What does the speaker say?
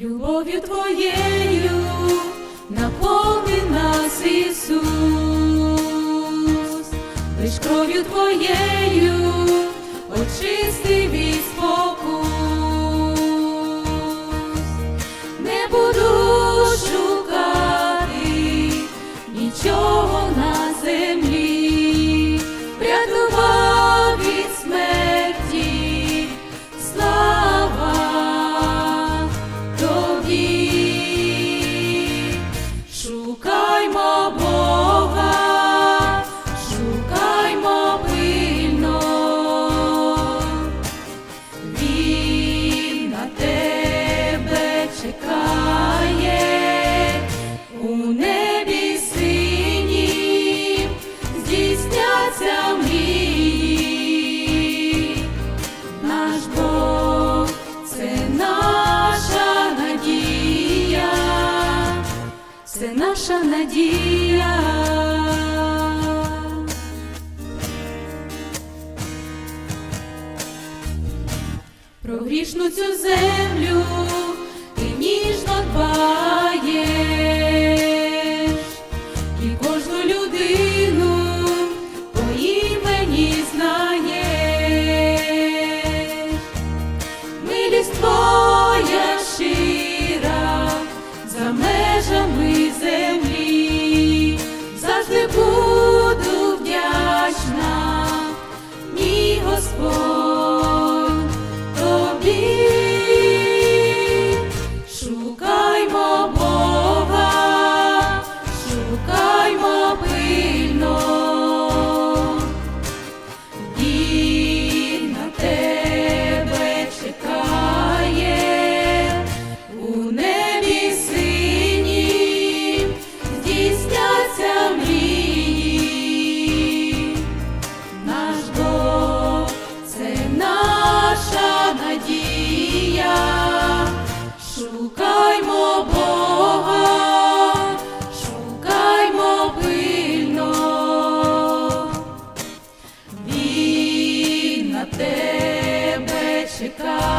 кров'ю твоєю наповни нас, Ісус, лиш кров'ю твоєю more. це наша надія. Про грішну цю землю ти ніжно дбаєш і кожну людину. тебе чекаю.